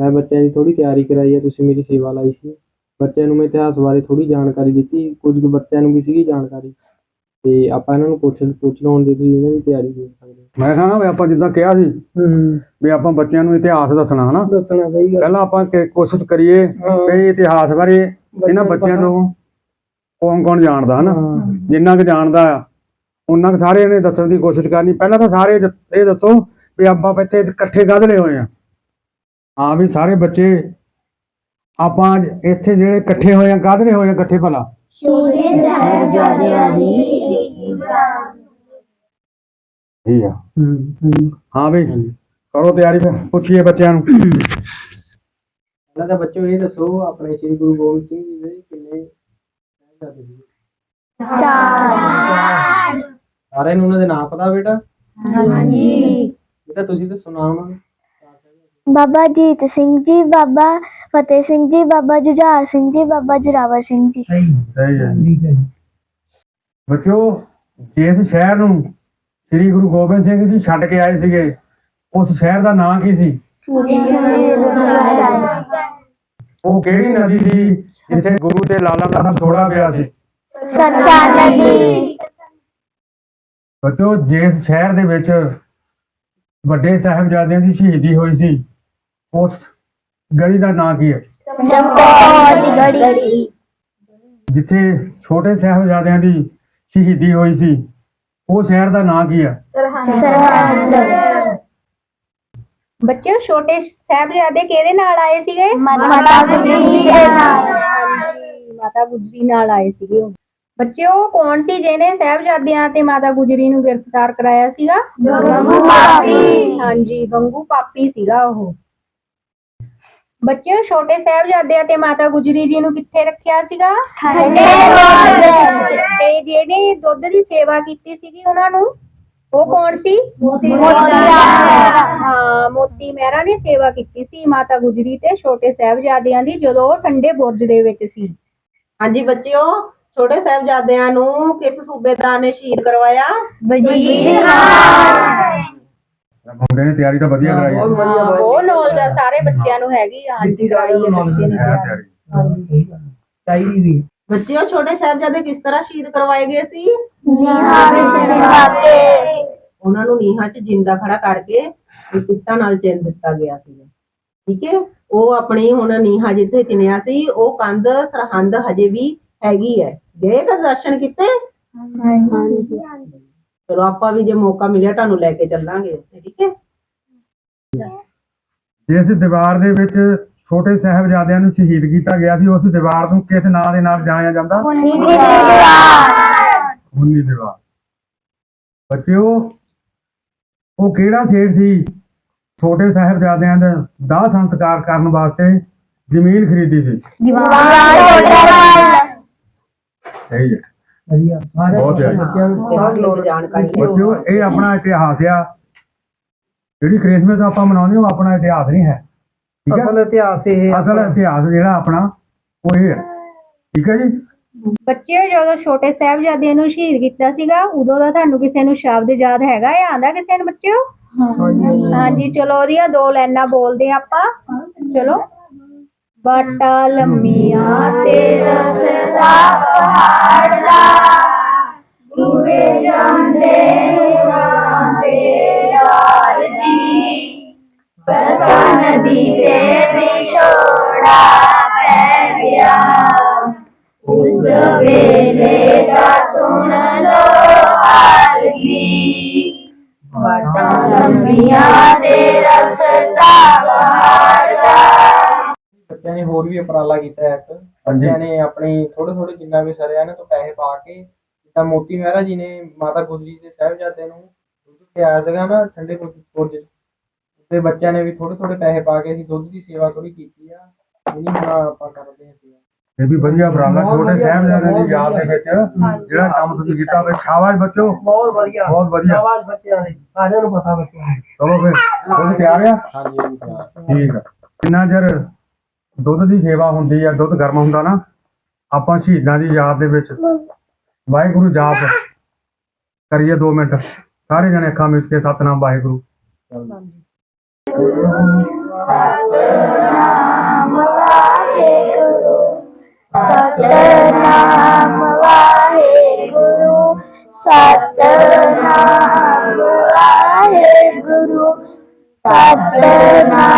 S7: ਮੈਂ ਬੱਚਿਆਂ ਦੀ ਥੋੜੀ ਤਿਆਰੀ ਕਰਾਈ ਆ ਤੁਸੀਂ ਮੇਰੀ ਸੇਵਾ ਲਾਈ ਸੀ। ਬੱਚਿਆਂ ਨੂੰ ਮੈਂ ਇਤਿਹਾਸ ਬਾਰੇ ਥੋੜੀ ਜਾਣਕਾਰੀ ਦਿੱਤੀ ਕੁਝ ਕੁ ਬੱਚਿਆਂ ਨੂੰ ਵੀ ਸੀਗੀ ਜਾਣਕਾਰੀ। ਤੇ ਆਪਾਂ ਇਹਨਾਂ ਨੂੰ ਪੁੱਛ ਪੁੱਛ ਲਾਉਣ ਦੀ ਤੁਸੀਂ ਇਹਨਾਂ ਦੀ ਤਿਆਰੀ ਦੇਖ ਸਕਦੇ ਹੋ।
S2: ਮੈਂ ਕਹਣਾ ਵੀ ਆਪਾਂ ਜਿੱਦਾਂ ਕਿਹਾ ਸੀ
S1: ਹੂੰ।
S2: ਵੀ ਆਪਾਂ ਬੱਚਿਆਂ ਨੂੰ ਇਤਿਹਾਸ ਦੱਸਣਾ ਹਨਾ?
S1: ਦੱਸਣਾ ਸਹੀ ਗੱਲ।
S2: ਪਹਿਲਾਂ ਆਪਾਂ ਕਿ- ਕੋਸ਼ਿਸ਼ ਕਰੀਏ ਵੀ ਇਤਿਹਾਸ ਬਾਰੇ ਇਹਨਾਂ ਬੱਚਿਆਂ ਨੂੰ ਕੌਣ ਕੌਣ ਜਾਣਦਾ ਹਨਾ? ਜਿੰਨਾ ਕੁ ਜਾਣਦਾ ਆ ਉਹਨਾਂ ਕੁ ਸਾਰੇ ਨੇ ਦੱਸਣ ਦੀ ਕੋਸ਼ਿਸ਼ ਕਰਨੀ। ਪਹਿਲਾਂ ਤਾਂ ਸਾਰੇ ਜ- ਇਹ ਦੱਸੋ ਵੀ ਆਪਾਂ ਇੱਥੇ ਇਕੱਠੇ ਕਾਹਦੇ ਲਈ ਹੋਏ ਆ। ਹਾਂ ਵੀ ਸਾਰੇ ਬੱਚੇ ਆਪਾਂ ਅੱਜ ਇੱਥੇ ਜਿਹੜੇ ਇਕੱਠੇ ਹੋਏ ਆ ਕਾਹਦੇ ਹੋਏ ਆ ਇਕੱਠੇ ਭਲਾ? ਠੀਕ ਆ। ਹਾਂ ਵੀ ਕਰੋ ਤਿਆਰੀ ਫਿਰ ਪੁੱਛੀਏ ਬੱਚਿਆਂ ਨੂੰ।
S7: ਪਹਿਲਾਂ ਤਾਂ ਬੱਚੋ ਇਹ ਦੱਸੋ ਆਪਣੇ ਸ੍ਰੀ ਗੁਰੂ ਗੋਬਿੰਦ ਸਿੰਘ ਜੀ ਦੇ ਕਿੰਨੇ ਸਾਹਿਬਜ਼ਾਦੇ ਸੀ ਸਾਰਿਆਂ ਨੂੰ ਉਹਨਾਂ ਦੇ ਨਾਮ ਪਤਾ ਬੇਟਾ?
S8: ਹਾਂਜੀ।
S7: ਬੇਟਾ ਤੁਸੀਂ ਤਾਂ ਸੁਣਾਓ
S8: ਬਾਬਾ ਜੀਤ ਸਿੰਘ ਜੀ ਬਾਬਾ ਫਤਿਹ ਸਿੰਘ ਜੀ ਬਾਬਾ ਜੁਝਾਰ ਸਿੰਘ ਜੀ ਬਾਬਾ ਜੁਰਾਵਰ ਸਿੰਘ ਜੀ।
S2: ਸਹੀ ਹੈ ਠੀਕ ਹੈ ਬੱਚਿਓ ਜਿਸ ਸ਼ਹਿਰ ਨੂੰ ਸ੍ਰੀ ਗੁਰੂ ਗੋਬਿੰਦ ਸਿੰਘ ਜੀ ਛੱਡ ਕੇ ਆਏ ਸੀਗੇ ਉਸ ਸ਼ਹਿਰ ਦਾ ਨਾਂ ਕੀ ਸੀ? ਉਹ ਕਿਹੜੀ ਨਦੀ ਸੀ ਜਿੱਥੇ ਗੁਰੂ ਤੇ ਲਾਲਾ ਦਾ ਸੋੜਾ ਪਿਆ ਸੀ?
S8: ਸਤਸਾ ਨਦੀ।
S2: ਬੱਚਿਓ ਜਿਸ ਸ਼ਹਿਰ ਦੇ ਵਿੱਚ ਵੱਡੇ ਸਾਹਿਬਜ਼ਾਦਿਆਂ ਦੀ ਸ਼ਹੀਦੀ ਹੋਈ ਸੀ ਉਸ ਗਲੀ ਦਾ ਨਾਂ ਕੀ ਹੈ?
S8: ਚਮਕੌਰ ਦੀ ਗੜੀ
S2: ਜਿੱਥੇ ਛੋਟੇ ਸਾਹਿਬਜ਼ਾਦਿਆਂ ਦੀ ਸ਼ਹੀਦੀ ਹੋਈ ਸੀ ਉਹ ਸ਼ਹਿਰ ਦਾ ਨਾਂ ਕੀ ਹੈ?
S8: ਸਰਹੰਦ।
S3: ਬੱਚਿਓ ਛੋਟੇ ਸਾਹਿਬਜ਼ਾਦੇ ਕਿਹਦੇ ਨਾਲ ਆਏ ਸੀਗੇ?
S8: ਮਾਤਾ ਗੁਜਰੀ ਦੇ ਨਾਲ।
S3: ਮਾਤਾ ਗੁਜਰੀ ਨਾਲ ਆਏ ਸੀਗੇ ਬੱਚਿਓ ਉਹ ਕੌਣ ਸੀ ਜਿਹਨੇ ਸਾਹਿਬਜ਼ਾਦਿਆਂ ਤੇ ਮਾਤਾ ਗੁਜਰੀ ਨੂੰ ਗ੍ਰਿਫਤਾਰ ਕਰਾਇਆ ਸੀਗਾ?
S8: ਗੰਗੂ ਪਾਪੀ।
S3: ਹਾਂਜੀ ਗੰਗੂ ਪਾਪੀ ਸੀਗਾ ਉਹ। ਬੱਚਿਓ ਛੋਟੇ ਸਾਹਿਬਜ਼ਾਦਿਆਂ ਤੇ ਮਾਤਾ ਗੁਜਰੀ ਜੀ ਨੂੰ ਕਿੱਥੇ ਰੱਖਿਆ ਸੀਗਾ?
S8: ਠੰਡੇ ਬੁਰਜ ਵਿੱਚ।
S3: ਤੇ ਜਿਹੜੇ ਦੁੱਧ ਦੀ ਸੇਵਾ ਕੀਤੀ ਸੀਗੀ ਉਹਨਾਂ ਨੂੰ? ਉਹ ਕੌਣ ਸੀ?
S8: ਮੋਤੀ ਮਹਿਰਾ।
S3: ਹਾਂ ਮੋਤੀ ਮਹਿਰਾ ਨੇ ਸੇਵਾ ਕੀਤੀ ਸੀ ਮਾਤਾ ਗੁਜਰੀ ਤੇ ਛੋਟੇ ਸਾਹਿਬਜ਼ਾਦਿਆਂ ਦੀ ਜਦੋਂ ਉਹ ਠੰਡੇ ਬੁਰਜ ਦੇ ਵਿੱਚ ਸੀ।
S4: ਹਾਂਜੀ ਬੱਚਿਓ ਛੋਟੇ ਸਾਹਿਬਜ਼ਾਦਿਆਂ ਨੂੰ ਕਿਸ ਸੂਬੇਦਾਰ ਨੇ ਸ਼ਹੀਦ ਕਰਵਾਇਆ?
S8: ਵਜੀਰ ਖਾਨ
S2: ਮੁੰਡੇ ਨੇ ਤਿਆਰੀ ਤਾਂ ਵਧੀਆ ਕਰਾਈ ਹੈ
S3: ਹਾਂ, ਬਹੁਤ ਨੌਲੇਜ ਆ ਸਾਰੇ ਬੱਚਿਆਂ ਨੂੰ ਹੈਗੀ ਆ ਹਾਂਜੀ ਕਰਾਈ ਹੈ ਬੱਚੇ ਨੇ
S2: ਹੈ।
S3: ਤਿਆਰੀ।
S1: ਚਾਹੀਦੀ ਵੀ।
S4: ਬੱਚਿਓ ਛੋਟੇ ਸਾਹਿਬਜ਼ਾਦੇ ਕਿਸ ਤਰ੍ਹਾਂ ਸ਼ਹੀਦ ਕਰਵਾਏ ਗਏ ਸੀ?
S8: ਨੀਹਾਂ ਵਿੱਚ ਚਿਣਵਾ ਕੇ
S4: ਉਹਨਾਂ ਨੂੰ ਨੀਹਾਂ 'ਚ ਜਿੰਦਾ ਖੜਾ ਕਰਕੇ ਇੱਕ ਇੱਟਾਂ ਨਾਲ ਚਿਣ ਦਿੱਤਾ ਗਿਆ ਸੀ। ਠੀਕ ਹੈ? ਉਹ ਆਪਣੀ ਹੁਣ ਨੀਹਾਂ ਜਿੱਥੇ ਚਿਣਿਆ ਸੀ ਉਹ ਕੰਧ ਸਰਹੰਦ ਹਜੇ ਵੀ ਹੈਗੀ ਹੈ। ਗਏ ਦਰਸ਼ਨ ਕੀਤੇ? ਚਲੋ ਆਪਾਂ ਵੀ ਜੇ ਮੌਕਾ ਮਿਲਿਆ ਤੁਹਾਨੂੰ ਲੈ ਕੇ ਚੱਲਾਂਗੇ ਉੱਥੇ ਠੀਕ ਹੈ?
S2: ਜਿਸ ਦੀਵਾਰ ਦੇ ਵਿੱਚ ਛੋਟੇ ਸਾਹਿਬਜ਼ਾਦਿਆਂ ਨੂੰ ਸ਼ਹੀਦ ਕੀਤਾ ਗਿਆ ਸੀ ਉਸ ਦੀਵਾਰ ਨੂੰ ਕਿਸ ਨਾਂ ਦੇ ਨਾਲ ਜਾਣਿਆ ਜਾਂਦਾ?
S8: ਦੀਵਾਰ।
S2: ਖੂਨੀ ਦੀਵਾਰ। ਬੱਚਿਓ ਉਹ ਕਿਹੜਾ ਸੇਠ ਸੀ? ਛੋਟੇ ਸਾਹਿਬਜ਼ਾਦਿਆਂ ਦਾ ਦਾਹ ਸੰਸਕਾਰ ਕਰਨ ਵਾਸਤੇ ਜ਼ਮੀਨ ਖਰੀਦੀ ਸੀ।
S8: ਦੀਵਾਰ।
S2: ਸਹੀ ਹੈ।
S1: ਵਧੀਆ। ਸਾਰੇ
S2: ਬਹੁਤ ਹੈ।
S1: ਬੱਚਿਆਂ ਨੂੰ ਸਾਹ
S4: ਇਤਿਹਾਸਿਕ
S1: ਲੋੜ
S4: ਜਾਣਕਾਰੀ ਹੈ
S2: ਬੱਚਿਓ ਇਹ ਆਪਣਾ ਇਤਿਹਾਸ ਆ। ਜਿਹੜੀ ਕ੍ਰਿਸਮਸ ਆਪਾਂ ਮਨਾਉਂਦੇ ਹਾਂ ਉਹ ਆਪਣਾ ਇਤਿਹਾਸ ਨਹੀਂ ਹੈ। ਠੀਕ ਹੈ?
S1: ਅਸਲ ਇਤਿਹਾਸ ਇਹ ਹੈ।
S2: ਅਸਲ ਇਤਿਹਾਸ ਜਿਹੜਾ ਆਪਣਾ ਉਹ ਇਹ ਹੈ। ਠੀਕ ਹੈ ਜੀ?
S3: ਬੱਚਿਓ ਜਦੋਂ ਛੋਟੇ ਸਾਹਿਬਜ਼ਾਦਿਆਂ ਨੂੰ ਸ਼ਹੀਦ ਕੀਤਾ ਸੀਗਾ ਉਦੋਂ ਦਾ ਤੁਹਾਨੂੰ ਕਿਸੇ ਨੂੰ ਸ਼ਬਦ ਯਾਦ ਹੈਗਾ? ਇਹ ਆਂਦਾ ਕਿਸੇ ਨੂੰ ਬੱਚਿਓ? ਹਾਂਜੀ ਚਲੋ ਉਹਦੀਆਂ ਦੋ ਲਾਈਨਾਂ ਬੋਲਦੇ ਹਾਂ ਆਪਾਂ। ਚਲੋ। ਬਾਟਾ ਲੰਮੀਆਂ ਤੇ ਰਸਤਾ ਪਹਾੜ ਦਾ ਦੂਰੇ ਜਾਂਦੇ ਜਾਂਦੇ ਲਾਲ ਜੀ। ਬਰਸਾ ਨਦੀ ਤੇ ਵਿਛੋੜਾ
S7: ਉਪਰਾਲਾ ਕੀਤਾ ਇੱਕ। ਬੱਚਿਆਂ ਨੇ ਆਪਣੀ ਥੋੜੇ ਥੋੜੇ ਜਿੰਨਾ ਵੀ ਸਰਿਆ ਨੇ ਤੋਂ ਪੈਸੇ ਪਾ ਕੇ ਜਿੱਦਾਂ ਮੋਤੀ ਮਹਿਰਾ ਜੀ ਨੇ ਮਾਤਾ ਗੁਜਰੀ ਦੇ ਸਾਹਿਬਜ਼ਾਦੇ ਨੂੰ ਦੁੱਧ ਪਿਆਇਆ ਸੀਗਾ ਨਾ ਠੰਡੇ ਪੁਰਜ ਤੇ ਬੱਚਿਆਂ ਨੇ ਵੀ ਥੋੜੇ ਥੋੜੇ ਪੈਸੇ ਪਾ ਕੇ ਅਸੀਂ ਦੁੱਧ ਦੀ ਸੇਵਾ ਥੋੜੀ ਕੀਤੀ ਆ। ਇਹ ਨਹੀਂ ਹੁਣ ਆਪਾਂ ਕਰਦੇ ਹਾਂ ਸੇਵਾ।
S2: ਇਹ ਵੀ ਵਧੀਆ ਉਪਰਾਲਾ ਛੋਟੇ ਸਾਹਿਬਜ਼ਾਦਿਆਂ ਦੀ ਯਾਦ ਦੇ ਵਿੱਚ ਜਿਹੜਾ ਕੰਮ ਤੁਸੀਂ ਕੀਤਾ ਵੇ ਸ਼ਾਬਾਸ਼ ਬੱਚੋ।
S1: ਬਹੁਤ ਵਧੀਆ।
S2: ਬਹੁਤ ਵਧੀਆ।
S1: ਆਵਾਜ਼ ਬੱਚਿਆਂ ਦੀ। ਸਾਰਿਆਂ ਨੂੰ ਪਤਾ ਬੱਚਿਆਂ
S2: ਚਲੋ ਫਿਰ ਤੁਸੀਂ ਤਿਆਰ ਆ?
S7: ਹਾਂਜੀ
S2: ਠੀਕ ਆ। ਕਿੰਨਾ ਚਿਰ ਦੁੱਧ ਦੀ ਸੇਵਾ ਹੁੰਦੀ ਆ, ਦੁੱਧ ਗਰਮ ਹੁੰਦਾ ਨਾ, ਆਪਾਂ ਸ਼ਹੀਦਾਂ ਦੀ ਯਾਦ ਦੇ ਵਿੱਚ ਵਾਹਿਗੁਰੂ ਜਾਪ ਕਰੀਏ 2 ਮਿੰਟ। ਸਾਰੇ ਜਣੇ ਅੱਖਾਂ ਮੀਚ ਕੇ ਸਤਨਾਮ ਵਾਹਿਗੁਰੂ
S8: ਸਤਨਾਮ ਵਾਹਿਗੁਰੂ ਸਤਨਾਮ ਵਾਹਿਗੁਰੂ, ਸਤਨਾਮ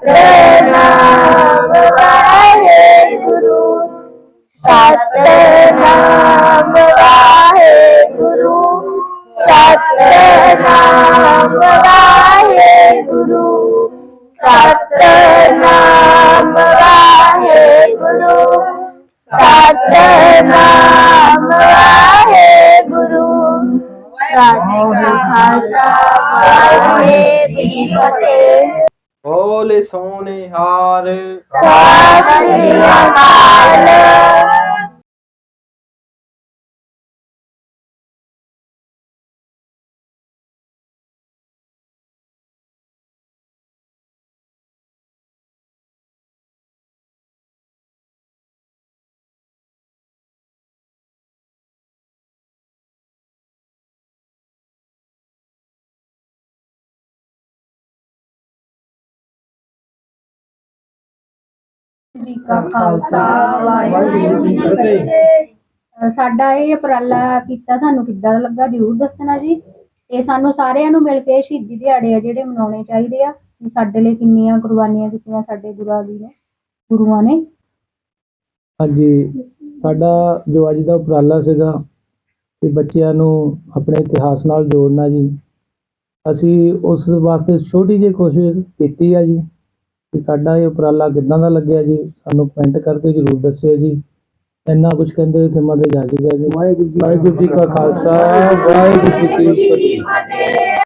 S8: ਸਤਨਾਮ ਵਾਹਿਗੁਰੂ। ਸਤਨਾਮ ਵਾਹਿਗੁਰੂ। ਸਤਨਾਮ ਵਾਹਿਗੁਰੂ। ਸਤਨਾਮ ਵਾਹਿਗੁਰੂ ਸਤਨਾਮ ਵਾਹਿਗੁਰੂ ਸਤਿ ਖਾਲਸਾ ਵਾਹਿਗੁਰੂ ਜੀ ਕੀ ਫਤਿਹ।
S7: ਬੋਲੇ ਸੋਨੇ ਹਾਰ।
S8: ਸਤਿ ਸ੍ਰੀ ਅਕਾਲ।
S3: ਜੀ ਕਾ ਖਾਲਸਾ ਵਾਹਿਗੁਰੂ ਜੀ ਕੀ ਫਤਿਹ। ਸਾਡਾ ਇਹ ਉਪਰਾਲਾ ਕੀਤਾ ਤੁਹਾਨੂੰ ਕਿੱਦਾਂ ਲੱਗਾ ਜਰੂਰ ਦੱਸਣਾ ਜੀ। ਤੇ ਸਾਨੂੰ ਸਾਰਿਆਂ ਨੂੰ ਮਿਲ ਕੇ ਸ਼ਹੀਦੀ ਦਿਹਾੜੇ ਆ ਜਿਹੜੇ ਮਨਾਉਣੇ ਚਾਹੀਦੇ ਆ। ਸਾਡੇ ਲਈ ਕਿੰਨੀਆਂ ਕੁਰਬਾਨੀਆਂ ਕੀਤੀਆਂ ਸਾਡੇ ਗੁਰਾਂ ਦੀ ਨੇ ਗੁਰੂਆਂ ਨੇ।
S5: ਹਾਂਜੀ ਸਾਡਾ ਜੋ ਅੱਜ ਦਾ ਉਪਰਾਲਾ ਸੀਗਾ ਕਿ ਬੱਚਿਆਂ ਨੂੰ ਆਪਣੇ ਇਤਿਹਾਸ ਨਾਲ ਜੋੜਨਾ ਜੀ। ਅਸੀਂ ਉਸ ਵਾਸਤੇ ਛੋਟੀ ਜਿਹੀ ਕੋਸ਼ਿਸ਼ ਕੀਤੀ ਆ ਜੀ। ਕਿ ਸਾਡਾ ਇਹ ਉਪਰਾਲਾ ਕਿੱਦਾਂ ਦਾ ਲੱਗਿਆ ਜੀ? ਸਾਨੂੰ ਕਮੈਂਟ ਕਰਕੇ ਜਰੂਰ ਦੱਸਿਓ ਜੀ। ਇੰਨਾ ਕੁਝ ਕਹਿੰਦੇ ਹੋਏ ਖਿਮਾ ਦੇ ਜਾ। ਜੀ ਵਾਹਿਗੁਰੂ ਜੀ ਕਾ ਖਾਲਸਾ। ਵਾਹਿਗੁਰੂ ਜੀ ਕੀ ਫਤਿਹ।